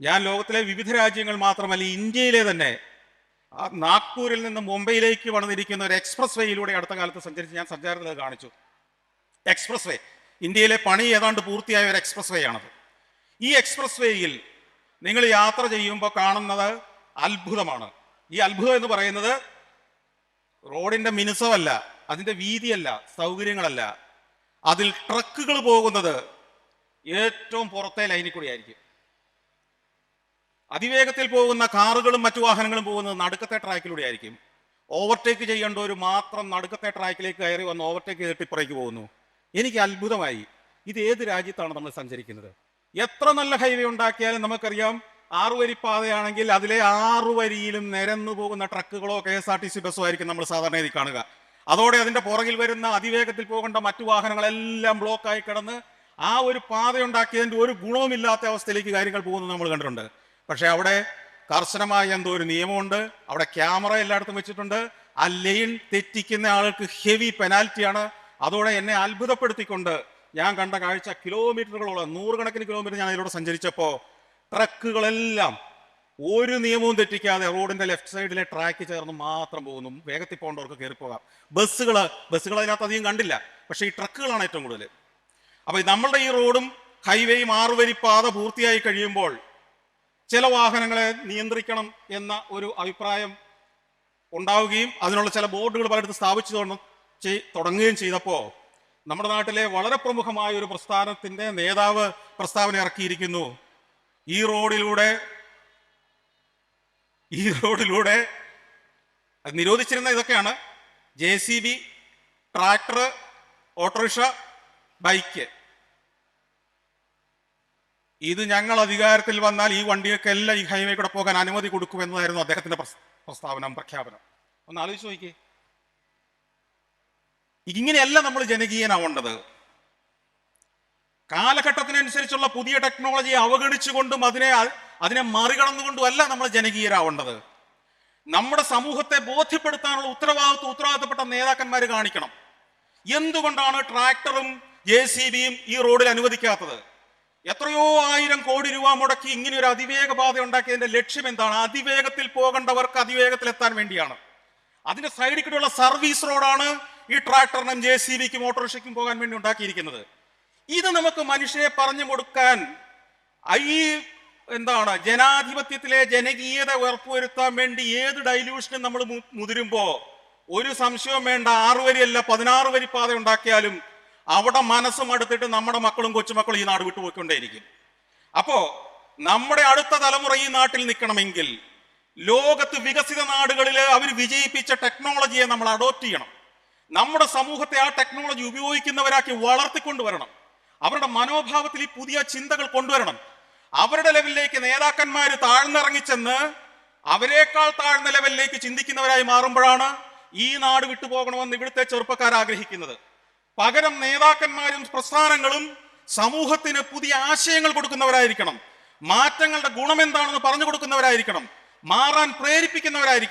ഞാൻ ലോകത്തിലെ വിവിധ രാജ്യങ്ങൾ മാത്രമല്ല ഇന്ത്യയിലെ തന്നെ നാഗ്പൂരിൽ നിന്ന് മുംബൈയിലേക്ക് വന്നിരിക്കുന്ന ഒരു എക്സ്പ്രസ് വേയിലൂടെ അടുത്ത കാലത്ത് സഞ്ചരിച്ച് ഞാൻ സഞ്ചാരത്തിൽ കാണിച്ചു. എക്സ്പ്രസ് വേ ഇന്ത്യയിലെ പണി ഏതാണ്ട് പൂർത്തിയായ ഒരു എക്സ്പ്രസ് വേ ആണത് ഈ എക്സ്പ്രസ് വേയിൽ നിങ്ങൾ യാത്ര ചെയ്യുമ്പോൾ കാണുന്നത് അത്ഭുതമാണ്. ഈ അത്ഭുതം എന്ന് പറയുന്നത് റോഡിന്റെ മിനുസമല്ല അതിന്റെ വീതിയല്ല സൗകര്യങ്ങളല്ല. അതിൽ ട്രക്കുകൾ പോകുന്നത് ഏറ്റവും പുറത്തെ ലൈനിൽ കൂടി ആയിരിക്കും. അതിവേഗത്തിൽ പോകുന്ന കാറുകളും മറ്റു വാഹനങ്ങളും പോകുന്നത് നടുക്കത്തെ ട്രാക്കിലൂടെ ആയിരിക്കും. ഓവർടേക്ക് ചെയ്യേണ്ടവർ മാത്രം നടുക്കത്തെ ട്രാക്കിലേക്ക് കയറി വന്ന് ഓവർടേക്ക് ചെയ്തിട്ട് ഇപ്പുറേക്ക് പോകുന്നു. എനിക്ക് അത്ഭുതമായി. ഇത് ഏത് രാജ്യത്താണ് നമ്മൾ സഞ്ചരിക്കുന്നത്? എത്ര നല്ല ഹൈവേ ഉണ്ടാക്കിയാലും നമുക്കറിയാം ആറുവരിപ്പാതയാണെങ്കിൽ വരി പാതയാണെങ്കിൽ അതിലെ ആറു വരിയിലും നിരന്നു പോകുന്ന ട്രക്കുകളോ K S R T C ബസ്സോ ആയിരിക്കും നമ്മൾ സാധാരണ ഇത് കാണുക. അതോടെ അതിന്റെ പുറകിൽ വരുന്ന അതിവേഗത്തിൽ പോകേണ്ട മറ്റു വാഹനങ്ങളെല്ലാം ബ്ലോക്കായി കിടന്ന് ആ ഒരു പാതയുണ്ടാക്കിയതിന്റെ ഒരു ഗുണവുമില്ലാത്ത അവസ്ഥയിലേക്ക് കാര്യങ്ങൾ പോകുന്നത് നമ്മൾ കണ്ടിട്ടുണ്ട്. പക്ഷെ അവിടെ കർശനമായ എന്തോ ഒരു നിയമമുണ്ട്. അവിടെ ക്യാമറ എല്ലായിടത്തും വെച്ചിട്ടുണ്ട്. ആ ലൈൻ തെറ്റിക്കുന്ന ആൾക്ക് ഹെവി പെനാൽറ്റിയാണ്. അതോടെ എന്നെ അത്ഭുതപ്പെടുത്തിക്കൊണ്ട് ഞാൻ കണ്ട കാഴ്ച കിലോമീറ്ററുകളോളം നൂറുകണക്കിന് കിലോമീറ്റർ ഞാൻ അതിലൂടെ സഞ്ചരിച്ചപ്പോൾ ട്രക്കുകളെല്ലാം ഒരു നിയമവും തെറ്റിക്കാതെ റോഡിന്റെ ലെഫ്റ്റ് സൈഡിലെ ട്രാക്ക് ചേർന്ന് മാത്രം പോകുന്നു. വേഗത്തിൽ പോകേണ്ടവർക്ക് കയറി പോകാം. ബസ്സുകൾ ബസ്സുകൾ അതിനകത്ത് അധികം കണ്ടില്ല. പക്ഷേ ഈ ട്രക്കുകളാണ് ഏറ്റവും കൂടുതൽ അപ്പോൾ നമ്മളുടെ ഈ റോഡും ഹൈവേയും ആറുവരി പാത പൂർത്തിയായി കഴിയുമ്പോൾ ചില വാഹനങ്ങളെ നിയന്ത്രിക്കണം എന്ന ഒരു അഭിപ്രായം ഉണ്ടാവുകയും അതിനുള്ള ചില ബോർഡുകൾ പലയിടത്ത് സ്ഥാപിച്ചു തുടങ്ങ- തുടങ്ങുകയും ചെയ്തപ്പോൾ നമ്മുടെ നാട്ടിലെ വളരെ പ്രമുഖമായ ഒരു പ്രസ്ഥാനത്തിന്റെ നേതാവ് പ്രസ്താവന ഇറക്കിയിരിക്കുന്നു. ഈ റോഡിലൂടെ ഈ റോഡിലൂടെ നിരോധിച്ചിരുന്ന ഇതൊക്കെയാണ് ജെ ട്രാക്ടർ ഓട്ടോറിക്ഷ ബൈക്ക്. ഇത് ഞങ്ങൾ അധികാരത്തിൽ വന്നാൽ ഈ വണ്ടിയൊക്കെ എല്ലാം ഈ ഹൈവേ കൂടെ പോകാൻ അനുമതി കൊടുക്കുമെന്നതായിരുന്നു അദ്ദേഹത്തിന്റെ പ്രസ്താവന പ്രഖ്യാപനം. ഒന്ന് ആലോചിച്ച് നോക്കിയേ. ഇങ്ങനെയല്ല നമ്മൾ ജനകീയനാവേണ്ടത്. കാലഘട്ടത്തിനനുസരിച്ചുള്ള പുതിയ ടെക്നോളജിയെ അവഗണിച്ചുകൊണ്ടും അതിനെ അതിനെ അതിനെ മറികടന്നുകൊണ്ടുമല്ല നമ്മൾ ജനകീയരാവേണ്ടത്. നമ്മുടെ സമൂഹത്തെ ബോധ്യപ്പെടുത്താനുള്ള ഉത്തരവാദിത്വം ഉത്തരവാദിത്തപ്പെട്ട നേതാക്കന്മാർ കാണിക്കണം. എന്തുകൊണ്ടാണ് ട്രാക്ടറും ജെ സി ബിയും ഈ റോഡിൽ അനുവദിക്കാത്തത്? എത്രയോ ആയിരം കോടി രൂപ മുടക്കി ഇങ്ങനെ ഒരു അതിവേഗ പാത ഉണ്ടാക്കിയതിന്റെ ലക്ഷ്യം എന്താണ്? അതിവേഗത്തിൽ പോകേണ്ടവർക്ക് അതിവേഗത്തിൽ എത്താൻ വേണ്ടിയാണ്. അതിന്റെ സൈഡിൽ കൂടെയുള്ള സർവീസ് റോഡാണ് ഈ ട്രാക്ടറിനും ജെ സി ബിക്കും ഓട്ടോറിക്ഷയ്ക്കും പോകാൻ വേണ്ടി ഉണ്ടാക്കിയിരിക്കുന്നത്. ഇത് നമുക്ക് മനുഷ്യരെ പറഞ്ഞു കൊടുക്കാൻ ഈ എന്താണ് ജനാധിപത്യത്തിലെ ജനകീയത ഉറപ്പുവരുത്താൻ വേണ്ടി ഏത് ഡൈല്യൂഷനും നമ്മൾ മുതിരുമ്പോ ഒരു സംശയവും വേണ്ട. ആറു വരിയല്ല പതിനാറ് വരി പാത ഉണ്ടാക്കിയാലും അവിടെ മനസ്സും അടുത്തിട്ട് നമ്മുടെ മക്കളും കൊച്ചുമക്കളും ഈ നാട് വിട്ടു പോയിക്കൊണ്ടേയിരിക്കും. അപ്പോ നമ്മുടെ അടുത്ത തലമുറ ഈ നാട്ടിൽ നിൽക്കണമെങ്കിൽ ലോകത്ത് വികസിത നാടുകളിൽ അവർ വിജയിപ്പിച്ച ടെക്നോളജിയെ നമ്മൾ അഡോപ്റ്റ് ചെയ്യണം. നമ്മുടെ സമൂഹത്തെ ആ ടെക്നോളജി ഉപയോഗിക്കുന്നവരാക്കി വളർത്തിക്കൊണ്ടുവരണം. അവരുടെ മനോഭാവത്തിൽ ഈ പുതിയ ചിന്തകൾ കൊണ്ടുവരണം. അവരുടെ ലെവലിലേക്ക് നേതാക്കന്മാർ താഴ്ന്നിറങ്ങിച്ചെന്ന് അവരെക്കാൾ താഴ്ന്ന ലെവലിലേക്ക് ചിന്തിക്കുന്നവരായി മാറുമ്പോഴാണ് ഈ നാട് വിട്ടുപോകണമെന്ന് ഇവിടുത്തെ ചെറുപ്പക്കാർ ആഗ്രഹിക്കുന്നത്. പകരം നേതാക്കന്മാരും പ്രസ്ഥാനങ്ങളും സമൂഹത്തിന് പുതിയ ആശയങ്ങൾ കൊടുക്കുന്നവരായിരിക്കണം. മാറ്റങ്ങളുടെ ഗുണം എന്താണെന്ന് പറഞ്ഞു കൊടുക്കുന്നവരായിരിക്കണം. മാറാൻ പ്രേരിപ്പിക്കുന്നവരായിരിക്കണം.